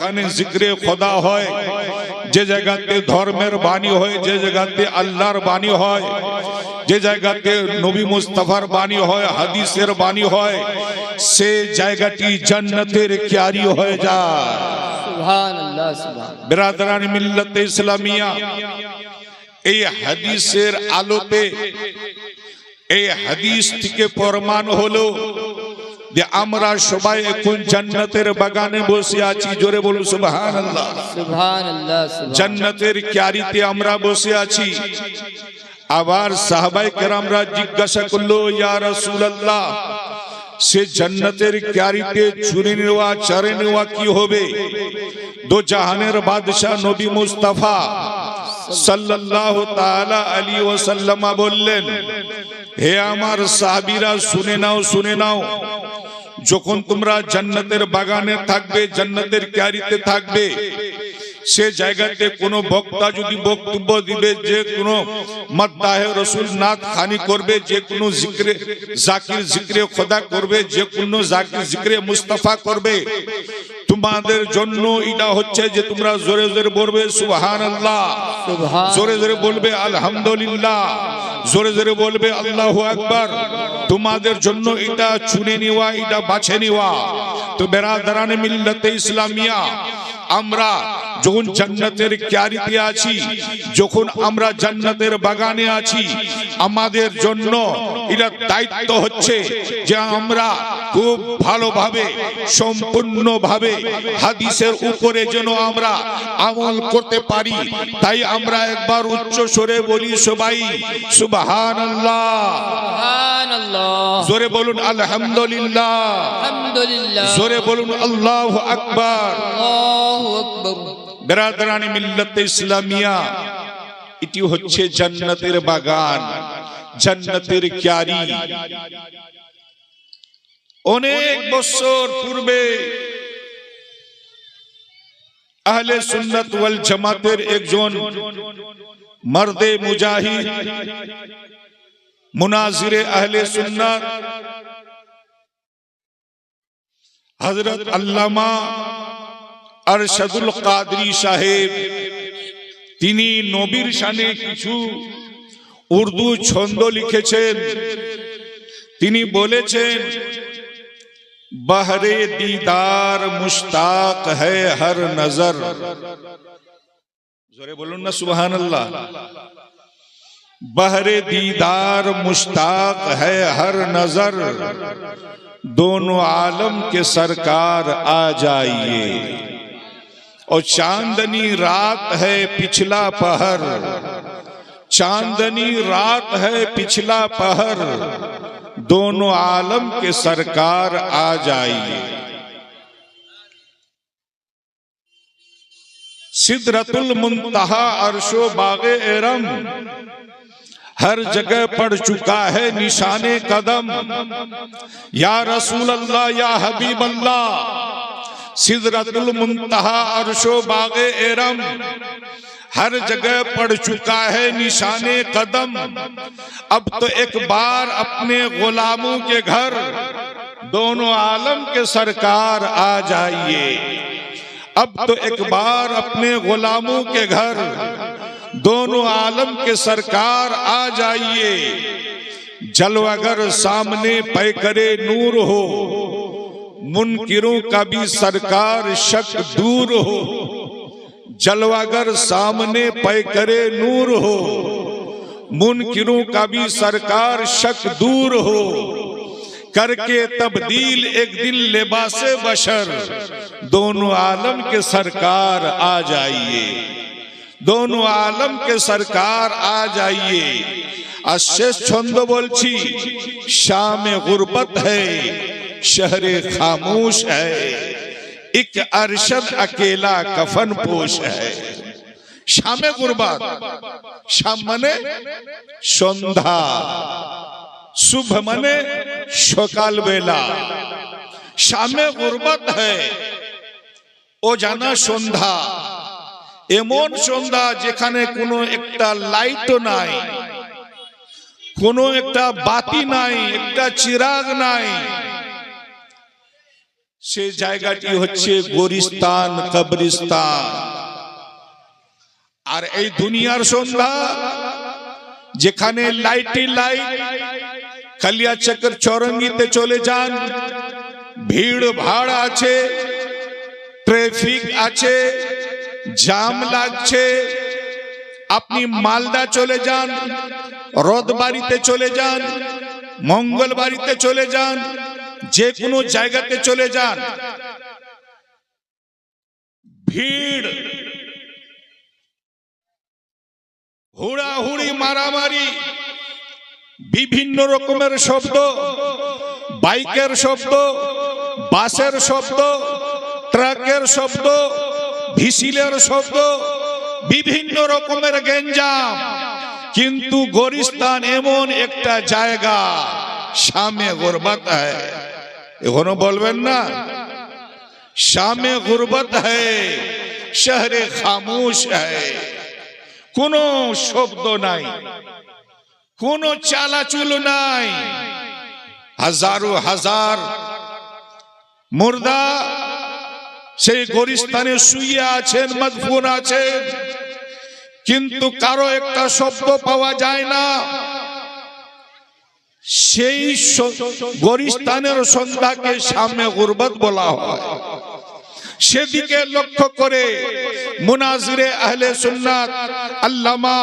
যেখানে জিক্রে খোদা হয় যে জায়গাতে ধর্মের বাণী হয় যে জায়গাতে আল্লাহর বাণী হয় যে জায়গাতে নবী মুস্তাফার বাণী হয় হাদিসের বাণী হয় সে জায়গাটি জান্নাতের ক্যারি হয়ে যায়। বিরাদরান মিল্লাত ইসলামিয়া এই হাদিসের আলোতে এই হাদিস থেকে প্রমাণ হলো যে আমরা সবাই এখন জান্নাতের বাগানে বসে আছি। জোরে বলুন সুবহানাল্লাহ। সুবহান জান্নাতের ক্যারিতে আমরা বসে আছি। আবার সাহাবাই কেরামরা জিজ্ঞাসা করল ইয়া রাসূলুল্লাহ সে জান্নাতের ক্যারিতে চুরি নেওয়া চারে নেওয়া কি হবে? দো জাহানের বাদশাহ নবী মুস্তাফা সাল্লাল্লাহু তাআলা আলাইহি ওয়াসাল্লাম বললেন হে আমার সাহাবিরা, শুনে নাও শুনে নাও। যখন তোমরা জান্নাতের বাগানে থাকবে, জান্নাতের ক্যারিতে থাকবে সে জায়গাতে কোনো বক্তা যদি বক্তব্য দিবে যে কোনো মদ্দাহে রসুল নাথ খানি করবে যে কোনো জিক্রে জাকির জিক্রে খোদা করবে যে কোনো জাকির জিক্রে মুস্তাফা করবে। তোমাদের জন্য এটা হচ্ছে যে তোমরা জোরে জোরে বলবে সুহান আল্লাহ জোরে জোরে বলবে আলহামদুলিল্লাহ। জোরে জোরে বলবে আল্লাহ আকবার। তোমাদের জন্য এটা চুনে নেওয়া এটা বাছে নেওয়া। তো বেরাদারানে মিল্লাতে ইসলামিয়া আমরা যখন জান্নাতের ক্যারিতে আছি, যখন আমরা জান্নাতের বাগানে আছি, আমাদের জন্য এটা দায়িত্ব হচ্ছে যে আমরা খুব ভালোভাবে সম্পূর্ণভাবে হাদিসের উপরে যেন আমরা আমল করতে পারি। তাই আমরা একবার উচ্চ স্বরে বলি সবাই সুবহান জোরে বলুন আলহামদুলিল্লাহ। জোরে বলুন আল্লাহ আকবার। আল্লাহু আকবার। বেরাদারানি মিল্লাত ইসলামিয়া এটি হচ্ছে জান্নাতের বাগান জান্নাতের ক্যারি। অনেক বছর পূর্বে আহলে সুন্নাত ওয়াল জামাতের একজন মর্দে মুজাহিদ মুনাজিরে আহলে সুন্নাত হযরত আল্লামা আরশাদুল কাদরি সাহেব তিনি নবীর শানে কিছু উর্দু ছন্দ লিখেছেন। তিনি বলেছেন بہر دیدار مشتاق ہے ہر نظر۔ زورے بولو نا، سبحان اللہ۔ بہر دیدار مشتاق ہے ہر نظر۔ دونوں عالم کے سرکار آ جائیے۔ اور چاندنی رات ہے پچھلا پہر۔ چاندنی رات ہے پچھلا پہر۔ دونوں عالم کے سرکار آ جائیے۔ سدرت المنتہا عرش و باغ ارم۔ ہر جگہ پڑ چکا ہے نشان قدم۔ یا رسول اللہ، یا حبیب اللہ۔ سدرت المنتہا عرش و باغ ارم۔ ہر جگہ پڑ چکا ہے نشان قدم۔ اب تو ایک بار اپنے غلاموں کے گھر، دونوں عالم کے سرکار آ جائیے۔ اب تو ایک بار اپنے غلاموں کے گھر، دونوں عالم کے سرکار آ جائیے۔ جلو اگر سامنے پے کرے نور ہو، منکروں کا بھی سرکار شک دور ہو۔ جلوگر سامنے پے کرے نور ہو، منکروں کا بھی سرکار شک دور ہو۔ کر کے تبدیل ایک دن لباس بشر، دونوں عالم کے سرکار آ جائیے۔ دونوں عالم کے سرکار آ جائیے۔ اشیش چھند بولچی، شام غربت ہے، شہر خاموش ہے۔ एक अरशद अकेला कफन पोश है শামে गुरबत শাম মানে সন্ধ্যা শুভ মানে সকাল বেলা শামে गुरबत है ও জানা সন্ধ্যা এমন সন্ধ্যা যেখানে কোনো একটা লাইটও নাই কোনো একটা বাতি নাই একটা চিরাগ নাই সে জায়গাটি হচ্ছে গোরিস্তান কবরিস্তান। আর এই দুনিয়ার সন্ধ্যা যেখানে লাইটে লাইট কালিয়া চক্র চৌরঙ্গিতে চলে যান ভিড় ভাড় আছে ট্রাফিক আছে জাম লাগছে আপনি মালদা চলে যান রথবাড়িতে চলে যান মঙ্গলবাড়িতে চলে যান যে কোনো জায়গাতে চলে যান। ভিড়। হুড়াহুড়ি, মারামারি, বিভিন্ন রকমের শব্দ, বাইকের শব্দ, বাসের শব্দ, ট্রাকের শব্দ, ভিসিলের শব্দ, বিভিন্ন রকমের গেঞ্জাম কিন্তু গরিস্তান এমন একটা জায়গা, সামনে গুরবত হ্যায় এখনও বলবেন না? শামে গুরবত হ্যায় শহরে খামোশ কোনো শব্দ নাই, কোনো চালাচুল নাই। হাজারো হাজার মুর্দা সেই গরিস্তানে শুয়ে আছেন, মদফুন আছেন। কিন্তু কারও একটা শব্দ পাওয়া যায় না। সেই গরিস্তানের সন্ধ্যাকে সামনে গুরবত বলা হয়। সেদিকে লক্ষ্য করে মুনাজিরে আহলে সুন্নাত আল্লামা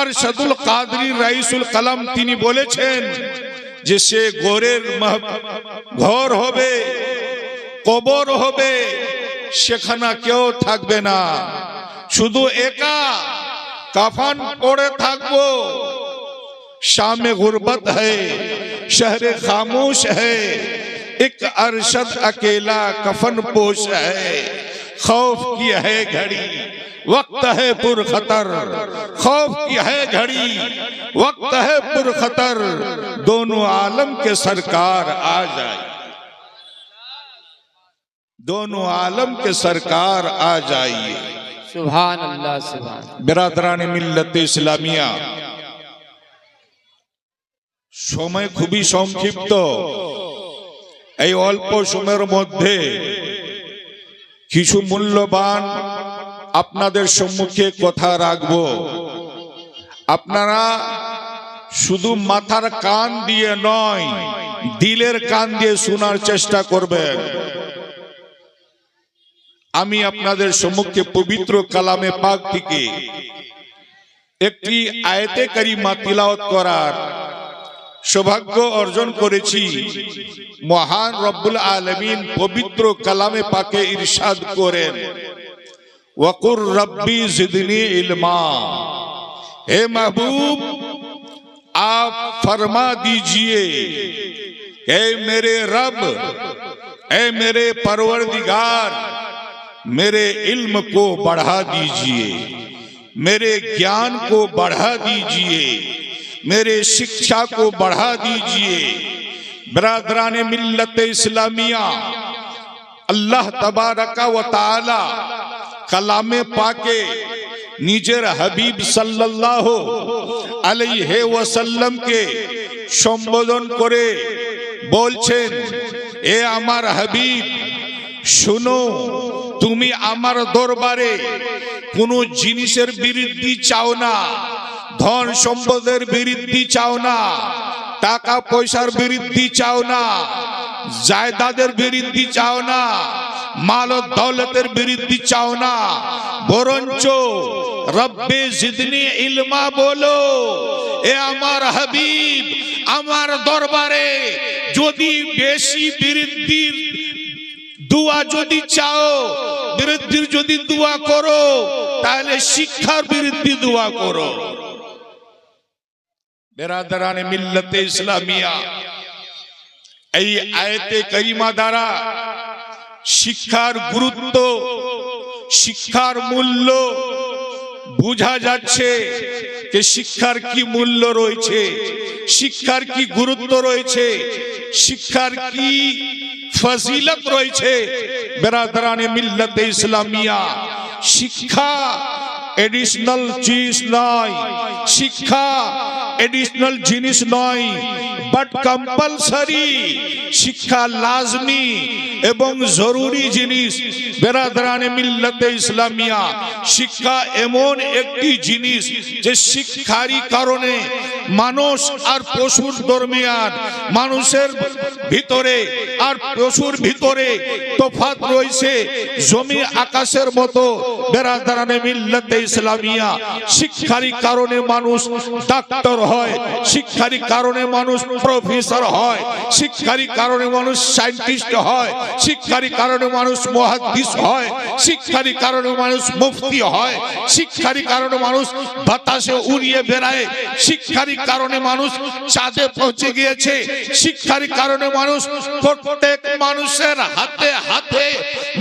আরশাদুল কাদরি রাইসুল কালাম তিনি বলেছেন যে সে গোরের ঘর হবে, কবর হবে, সেখানে কেউ থাকবে না। শুধু একা কাফান পড়ে থাকব شام غربت ہے شہر خاموش ہے ایک ارشد اکیلا کفن پوش ہے۔ خوف کی ہے گھڑی وقت ہے پر خطر خوف کی ہے گھڑی وقت ہے پر خطر دونوں عالم کے سرکار آ جائے دونوں عالم کے سرکار آ جائیے۔ سبحان اللہ سبحان برادران ملت اسلامیہ সময় খুবই সংক্ষিপ্ত। এই অল্প সময়ের মধ্যে কিছু মূল্যবান আপনাদের সম্মুখে কথা রাখব। আপনারা শুধু মাথার কান দিয়ে নয়, দিলের কান দিয়ে শোনার চেষ্টা করবেন। আমি আপনাদের সম্মুখে পবিত্র কালামে পাক থেকে একটি আয়তে কারিমা করার সৌভাগ্য অর্জন করেছি মহান রব্বুল আলমিন পবিত্র কালামে পাকে ইরশাদ করেন ওয়াকুর রব্বি জিদনি ইলমা হে महबूब आप फरमा दीजिए हे मेरे रब हे मेरे परवरदिगार मेरे इल्म को बढ़ा दीजिए मेरे ज्ञान को बढ़ा दीजिए मेरे शिक्षा को बढ़ा दीजिए बरदरान मिल्लत इस्लामिया अल्लाह तबारका व ताला कलामे पाके নিজের হাবিব সাল্লাল্লাহু আলাইহি ওয়াসাল্লামকে সম্বোধন করে বলছেন এ আমার হাবিব শুনো তুমি আমার দরবারে কোনো জিনিসের বৃদ্ধি চাও না ধন সম্পদের বৃদ্ধি চাও না, টাকা পয়সার বৃদ্ধি চাও না, জায়দাদের বৃদ্ধি চাও না, মাল দৌলতের বৃদ্ধি চাও না। বরঞ্চ রব্বে জিদনি ইলমা বলো, এ আমার হাবিব, আমার দরবারে যদি বেশি বৃদ্ধির দুয়া যদি চাও, বৃদ্ধির যদি দোয়া করো, তাহলে শিক্ষার বৃদ্ধি দোয়া করো। বেরাদারানে মিল্লতে ইসলামিয়া। এই আয়তে করিমা দ্বারা শিক্ষার গুরুত্ব, শিক্ষার মূল্য বোঝা যাচ্ছে যে শিক্ষার কি মূল্য রয়েছে, শিক্ষার কি গুরুত্ব রয়েছে, শিক্ষার কি ফজিলত রয়েছে। বেরাদারানে মিল্লতে ইসলামিয়া শিক্ষা এডিশনাল জিনিস নয়, শিক্ষা এডিশনাল জিনিস নয় বাট কম্পালসারি শিক্ষা লাজমি এবং জরুরি জিনিস। বেরাদারানে মিল্লাতে ইসলামিয়া, শিক্ষা এমন একটি জিনিস যে শিক্ষারই কারণে মানুষ আর পশুর দরমিয়ান, মানুষের ভিতরে আর পশুর ভিতরে তফাত রয়েছে। জমি আকাশের মতো বেরাদারানে মিল্লাতে ইসলামিয়া। শিক্ষারই কারণে মানুষ ডাক্তার হয়, শিক্ষারই কারণে মানুষ প্রফেসর হয়, শিক্ষারই কারণে মানুষ সায়েন্টিস্ট হয়, শিক্ষারই কারণে মানুষ মহাদ্দিস হয়, শিক্ষারই কারণে মানুষ মুফতি হয়, শিক্ষারই কারণে মানুষ বাতাসে উড়িয়ে বেড়ায়, শিক্ষারই কারণে মানুষ চাঁদে পৌঁছে গিয়েছে শিক্ষারই কারণে মানুষ প্রত্যেক মানুষের হাতে হাতে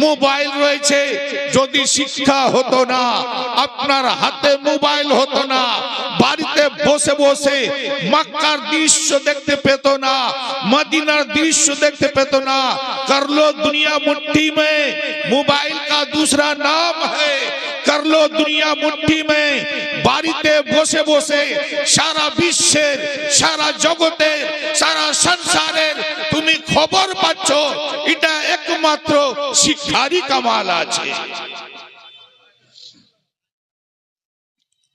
মোবাইল রয়েছে যদি শিক্ষা হতো না আপনার হাতে মোবাইল হতো না বাড়িতে বসে বসে মক্কার দৃশ্য দেখতে পেত না মদিনার দৃশ্য দেখতে পেত না कर लो दुनिया मुट्ठी में मोबाइल का दूसरा नाम है कर लो दुनिया मुट्ठी में বাড়িতে বসে বসে সারা বিশ্বের সারা জগতের সারা সংসারের তুমি খবর পাচ্ছ এটা একমাত্র শিক্ষারই কামাল আছে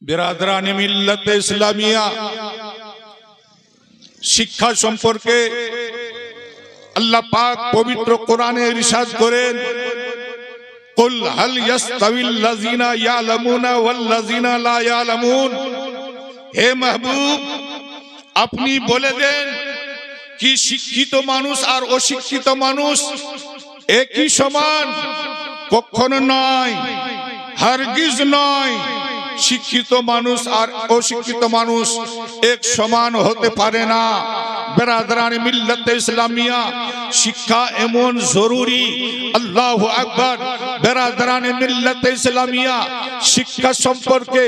বিরাদরানি মিল্লাতে ইসলামিয়া শিক্ষা সম্পর্কে আল্লাহ পাক পবিত্র কোরআনে ইরশাদ করেন কুল هل يستوي الذين يعلمون والذين لا يعلمون হে মাহবুব, আপনি বলে দেন, কি শিক্ষিত মানুষ আর অশিক্ষিত মানুষ একই সমান? কখনো নয়, হারগিজ নয় শিক্ষিত মানুষ আর অশিক্ষিত মানুষ এক সমান হতে পারে না। বেরাদারানি মিল্লাতে ইসলামিয়া, শিক্ষা এমন জরুরি। আল্লাহ আকবার, বেরাদারানি মিল্লাতে ইসলামিয়া, শিক্ষা সম্পর্কে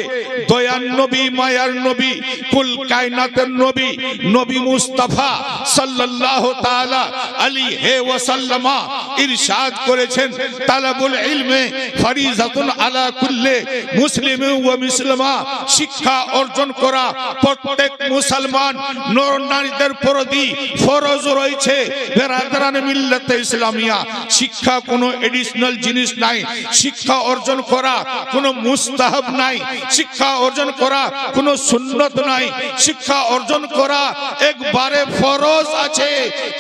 দয়ার নবী, মায়ার নবী, কুল কায়নাতের নবী নবী মুস্তাফা সাল্লাল্লাহু তাআলা আলী হে ওয়াসাল্লামা ইরশাদ করেছেন, তালাবুল ইলমে ফরিজাতুন আলা কুল্লে মুসলিম ওয়া মুসলিমা শিক্ষা অর্জন করা প্রত্যেক মুসলমান, নর নারীদের প্রতি ফরজ রয়েছে। ইসলামিয়া, শিক্ষা কোনো এডিশনাল জিনিস নাই। শিক্ষা অর্জন করা কোনো মুস্তাহাব নাই। শিক্ষা অর্জন করা কোনো সুন্নত নাই। শিক্ষা অর্জন করা একবারে ফরজ আছে।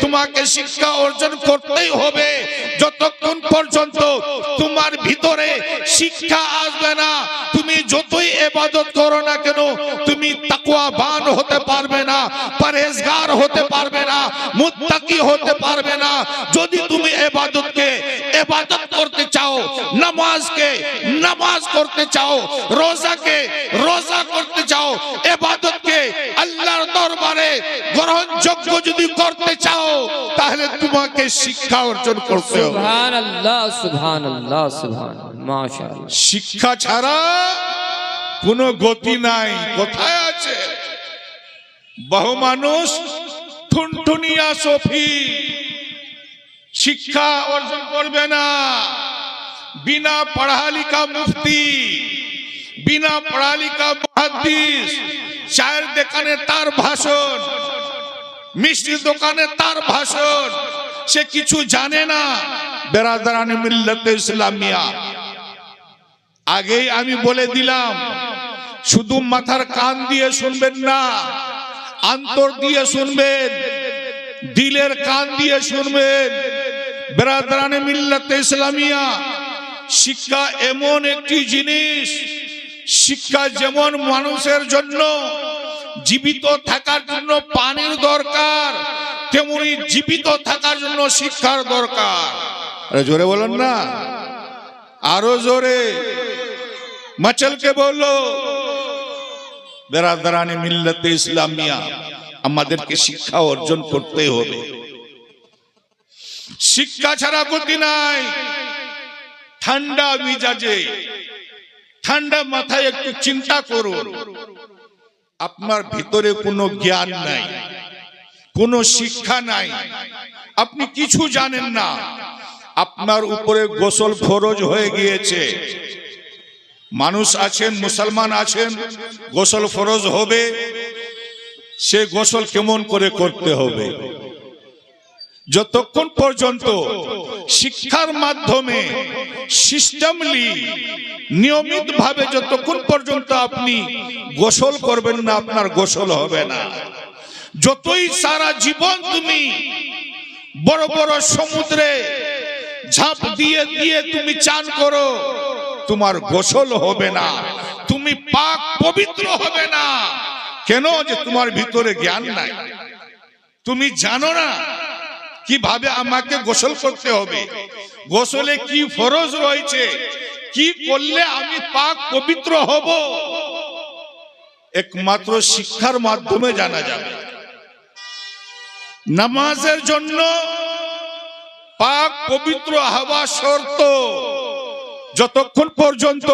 তোমাকে শিক্ষা অর্জন করতেই হবে। যতক্ষণ পর্যন্ত তোমার ভিতরে শিক্ষা আসবে না, তুমি যতই ইবাদত করো না কেন? তুমি তাকওয়াবান হতে পারবে না পরহেজগার হতে পারবে না মুত্তাকি হতে পারবে না। যদি তুমি ইবাদতকে ইবাদত করতে চাও নামাজকে নামাজ করতে চাও রোজাকে রোজা করতে চাও ইবাদতকে আল্লাহর দরবারে গ্রহণযোগ্য যদি করতে চাও তাহলে তোমাকে শিক্ষা অর্জন করতে হবে। সুবহানাল্লাহ সুবহানাল্লাহ সুবহান মাশাআল্লাহ। শিক্ষা ছাড়া কোনো গতি নাই। কোথায় আছে? বহু মানুষ ঠুনঠুনিয়া সফি। শিক্ষা অর্জন করবে না। বিনা পড়ালিকা মুফতি, বিনা পড়ালিকা মহাদিস চায়ের দোকানে তার ভাষণ মিষ্টি দোকানে তার ভাষণ, সে কিছু জানে না। বেরাদারানি মিল্লাতে ইসলামিয়া। আগেই আমি বলে দিলাম শুধু মাথার কান দিয়ে শুনবেন না, আন্তর দিয়ে শুনবেন, দিলের কান দিয়ে শুনবেন। বেরাদারানে মিল্লাতে ইসলামিয়া, শিক্ষা এমন একটি জিনিস, শিক্ষা যেমন মানুষের জন্য জীবিত থাকার জন্য পানির দরকার, তেমনি জীবিত থাকার জন্য শিক্ষার দরকার। জোরে বলেন না। আরও জোরে। মাচলকে বলল বেরাদারানি মিল্লাতে ইসলামিয়া। আমাদেরকে শিক্ষা অর্জন করতে হবে। শিক্ষা ছাড়া গতি নাই। ঠান্ডা মিজাজে, ঠান্ডা মাথায় একটু চিন্তা করুন। আপনার ভিতরে কোনো জ্ঞান নাই, কোনো শিক্ষা নাই। আপনি কিছু জানেন না। আপনার উপরে গোসল ফরজ হয়ে গিয়েছে। মানুষ আছেন মুসলমান আছেন গোসল ফরজ হবে। সে গোসল কেমন করে করতে হবে? যতক্ষণ পর্যন্ত শিক্ষার মাধ্যমে সিস্টেমলি নিয়মিত ভাবে যতক্ষণ পর্যন্ত আপনি গোসল করবেন না আপনার গোসল হবে না। যতই সারা জীবন তুমি বড় বড় সমুদ্রে ঝাঁপ দিয়ে দিয়ে তুমি চান করো তোমার গোসল হবে না। তুমি পাক পবিত্র হবে না। কেন যে তোমার ভিতরে জ্ঞান নাই? তুমি জানো না কীভাবে আমাকে গোসল করতে হবে? গোসলে কি ফরজ রয়েছে? কি করলে আমি পাক পবিত্র হব? একমাত্র শিক্ষার মাধ্যমে জানা যাবে। নামাজের জন্য পাক পবিত্র হওয়া শর্ত। যতক্ষণ পর্যন্ত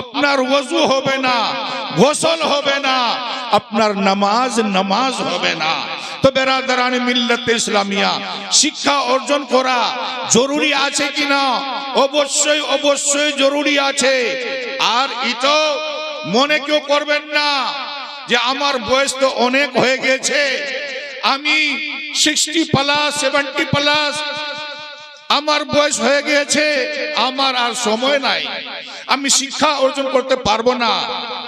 আপনার ওযু হবে না, গোসল হবে না, আপনার নামাজ নামাজ হবে না। তো বেরাদারানি মিল্লাত ইসলামিয়া, শিক্ষা অর্জন করা জরুরি আছে কিনা? অবশ্যই অবশ্যই জরুরি আছে। আর এটা মনে কেউ করবেন না যে আমার বয়স তো অনেক হয়ে গেছে। আমি সিক্সটি প্লাস, সেভেন্টি প্লাস আমার বয়স হয়ে গিয়েছে আমার আর সময় নাই আমি শিক্ষা অর্জন করতে পারবো না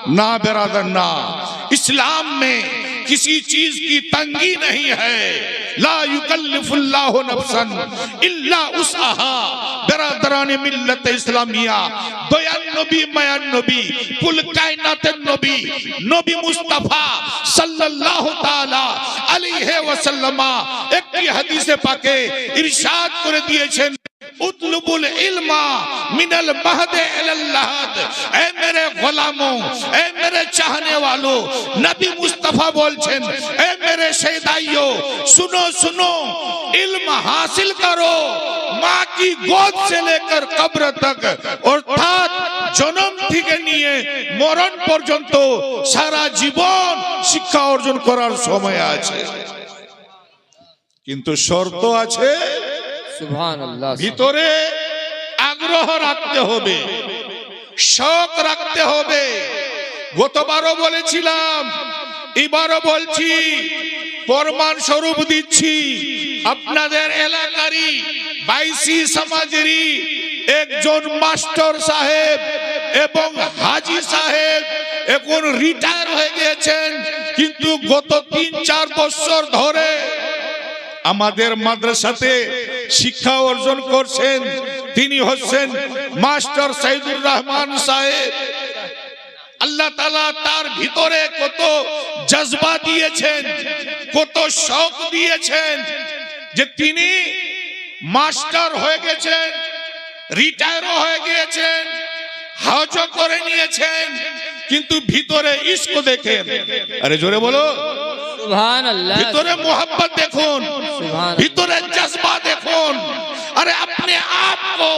না बेरादर ना इस्लाम में किसी चीज की तंगी नहीं है ला युकल्लिफुल्लाहु नफ्सन इल्ला उसहा बेरादरान मिल्लत इस्लामिया দয়ান নবী মায়ান নবী কুল কায়নাতের নবী নবী মুস্তাফা সাল্লাল্লাহু তাআলা আলাইহি ওয়াসাল্লামা এই হাদিসে পাকে ইরশাদ করে দিয়েছেন, উতলুবুল ইলমা মিনাল মাহদে ইলাল্লাহাদ। এ মেরে গোলামো, এ মেরে চাহনে ওয়ালো নবী মুস্তাফা বলছেন, এ মেরে সেদাইও শুনো শুনো, ইলম হাসিল করো, মা কি গোদ সে লেকর কবর তক? অর্থাৎ জন্ম থেকে নিয়ে মরণ পর্যন্ত সারা জীবন শিক্ষা অর্জন করার সময় আছে। কিন্তু শর্ত আছে ভিতরে আগ্রহ রাখতে হবে শখ রাখতে হবে। গতবারও বলেছিলাম এবারও বলছি প্রমাণ স্বরূপ দিচ্ছি আপনাদের এলাকারই বাইশি সমাজেরই একজন মাস্টার সাহেব এবং হাজি সাহেব এখন রিটায়ার হয়ে গিয়েছেন। কিন্তু গত তিন চার বছর ধরে আমাদের মাদ্রাসাতে শিক্ষা অর্জন করছেন তিনি হচ্ছেন মাস্টার সাইদুর রহমান সাহেব। আল্লাহ তালা তার ভিতরে কত জজবা দিয়েছেন কত শখ দিয়েছেন যে তিনি মাস্টার হয়ে গেছেন রিটায়ারও হয়ে গিয়েছেন হাজও করে নিয়েছেন কিন্তু ভিতরে ইস্ক দেখেন। আরে জোরে বলো। ভিতরে মোহাম্মত দেখুন। اتنے جذبات خون۔ ارے اپنے آپ کو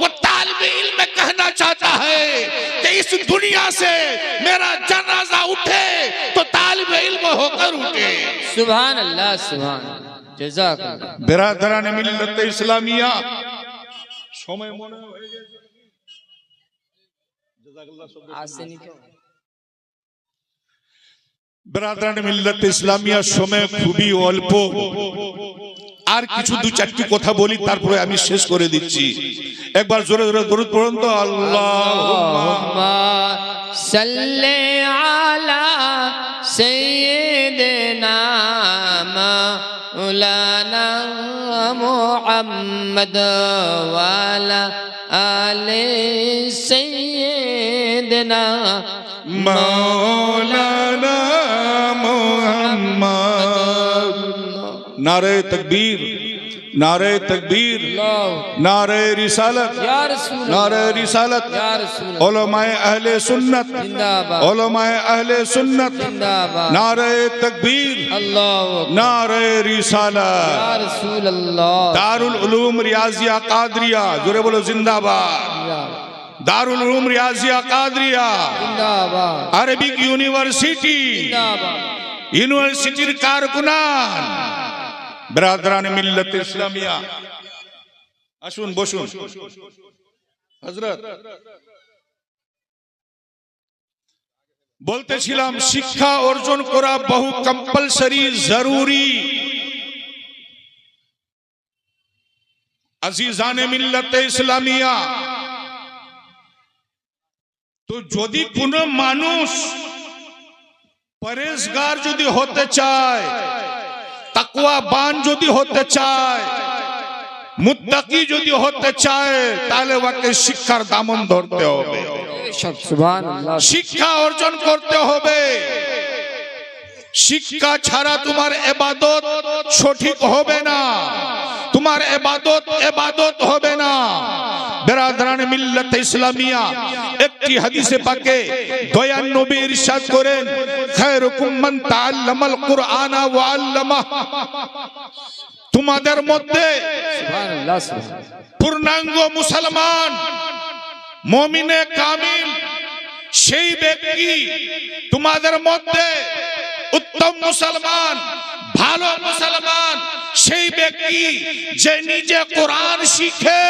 وہ طالب علم میں کہنا چاہتا ہے کہ اس دنیا سے میرا جنازہ اٹھے تو طالب علم ہو کر اٹھے۔ سبحان اللہ سبحان جزاک اللہ۔ برادران ملت اسلامیہ سمے مونے ہوئے جزاک اللہ سبحان اللہ۔ ব্রাদ্রান মিল্লাত ইসলামিয়ার সময় খুবই অল্প। আর কিছু দু চারটি কথা বলি, তারপরে আমি শেষ করে দিচ্ছি। একবার জোরে জোরে দরুদ পর্যন্ত আল্লাহ সাল্লে আলা সাইয়্যিদিনা মাওলানা মুহাম্মদ ওয়ালা আলে সাইয়্যিদিনা মাওলানা نعرہ تکبیر نعرہ تکبیر نعرہ رسالت نعرہ رسالت علماء اہل سنت علماء اہل سنت نعرہ تکبیر نعرہ رسالت۔ دار العلوم ریاضیہ قادریہ جورے بولو زندہ باد دار العلوم ریاضیہ قادریہ۔ عربی کی یونیورسیٹی یونیورسیٹی کارکنان۔ বেরাদান মিল্লত ইসলামিয়া। আসুন, বসুন। হজরত বলতেছিলাম, শিক্ষা অর্জন করা বহু কম্পালসারি জরুরি। আজিজানে মিল্লত ইসলামিয়া। তো যদি কোনো মানুষ পরেশগার যদি হতে চায় তাকুয়া বান যদি হতে চায় মুত্তাকি যদি হতে চায় তাহলে ওকে শিক্ষার দামন ধরতে হবে। শিক্ষা অর্জন করতে হবে। শিক্ষা ছাড়া তোমার এবাদত সঠিক হবে না। তোমার এবাদত এবাদত হবে না। বেরাদান মিল্লাত ইসলামিয়া একটি হাদিসে পাকে দয়ান নবী ইরশাদ করেন খায়রুকুম মান তাআল্লামাল কুরআন ওয়া আল্লামা তোমাদের মধ্যে পূর্ণাঙ্গ মুসলমান মমিনে কামিল সেই ব্যক্তি তোমাদের মধ্যে উত্তম মুসলমান ভালো মুসলমান সেই ব্যক্তি যে নিজে কোরআন শিখে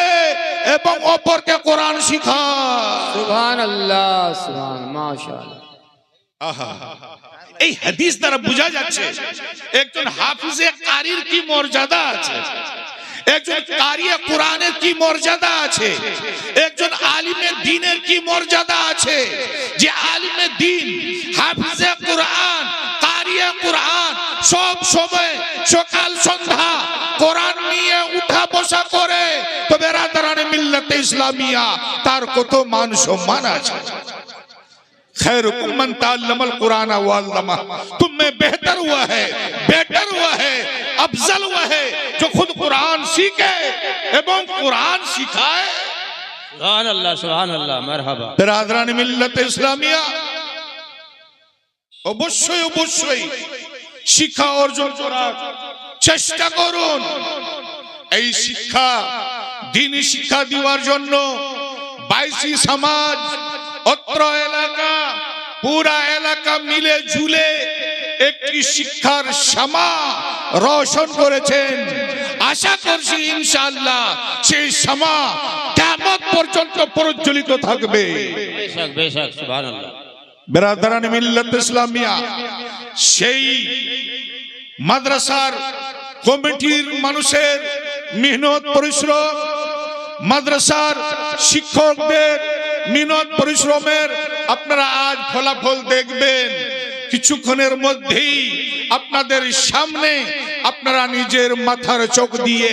এবং অপরকে কোরআন শিখায়। এই হাদিস দ্বারা বোঝা যাচ্ছে একজন হাফিজে কারির কি মর্যাদা আছে? একজন কারিয়ে কোরআনের কি মর্যাদা আছে? একজন আলিমের দিনের কি মর্যাদা আছে? যে আলিমের দিন হাফিজে কোরআন সময় সকাল সন্ধ্যা কোরআন নিয়ে উঠা বসা করে তো বেরাদারানে মিল্লাতে ইসলামিয়া তার কত মান সম্মান আছে خیرکم من تعلم القرآن واللمہ تم میں بہتر ہوا ہے بیٹر ہوا ہے افضل ہوا ہے جو خود قرآن سیکھے ایبان قرآن سکھائے سبحان اللہ سبحان اللہ مرحبا برادران ملت اسلامیہ অবশ্যই অবশ্যই শিক্ষা অর্জন করার চেষ্টা করুন। এই শিক্ষা দিন শিক্ষা দেওয়ার জন্য বাইশি সমাজ, অত্র এলাকা, পুরা এলাকা মিলে ঝুলে একটি শিক্ষার সামা রোশন করেছেন। আশা করছি ইনশাআল্লাহ সেই সামা কেমন পর্যন্ত প্রজ্বলিত থাকবে। বেশক বেশক সুবহানাল্লাহ। বেরাদারান মিল্লাত ইসলামিয়া। সেই মাদ্রাসার কমিটির মানুষের মেহনত, পরিশ্রম, মাদ্রাসার শিক্ষকদের মেহনত, পরিশ্রমের আপনারা আজ ফলাফল দেখবেন। কিছুক্ষণের মধ্যেই আপনাদের সামনে আপনারা নিজের মাথার চোখ দিয়ে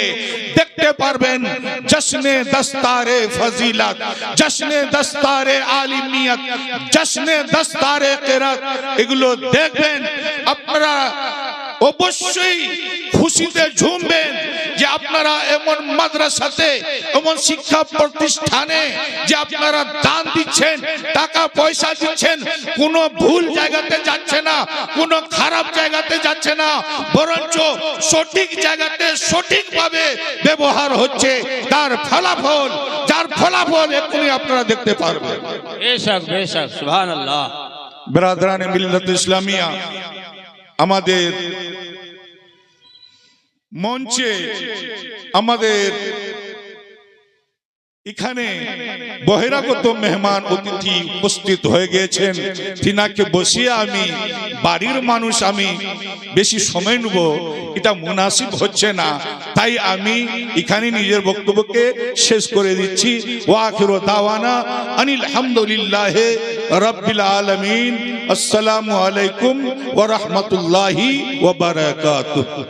দেখতে পারবেন, জশ্নে দস্তারে ফজিলত, জশ্নে দস্তারে আলিমিয়ত, জশ্নে দস্তারে কেরাত, এগুলো দেখবেন, আপনারা অবশ্যই খুশিতে ঝুমবেন যে আপনারা এমন মাদ্রাসাতে এমন শিক্ষা প্রতিষ্ঠানে যে আপনারা দান দিচ্ছেন টাকা পয়সা দিচ্ছেন কোনো ভুল জায়গাতে যাচ্ছে না কোনো খারাপ জায়গাতে যাচ্ছে না বরঞ্চ সঠিক জায়গাতে সঠিকভাবে ব্যবহার হচ্ছে তার ফলাফল যার ফলাফল এক্ষুনি আপনারা দেখতে পারবেন। বেশ বেশক সুবহানাল্লাহ। বিরাদরান মিল্লাত ইসলামিয়া। আমাদের মঞ্চে আমাদের এখানে বহিরাগত মেহমান অতিথি উপস্থিত হয়ে গিয়েছেন। তিনাকে বসিয়ে আমি বাড়ির মানুষ আমি বেশি সময় নেব এটা মুনাসিব হচ্ছে না। তাই আমি এখানে নিজের বক্তব্যকে শেষ করে দিচ্ছি। ওয়াখির দাওয়ানা আনিল হামদুলিল্লাহ রব্বিল আলামিন। আসসালামু আলাইকুম ওয়া রাহমাতুল্লাহি ওয়া বারাকাতুহু।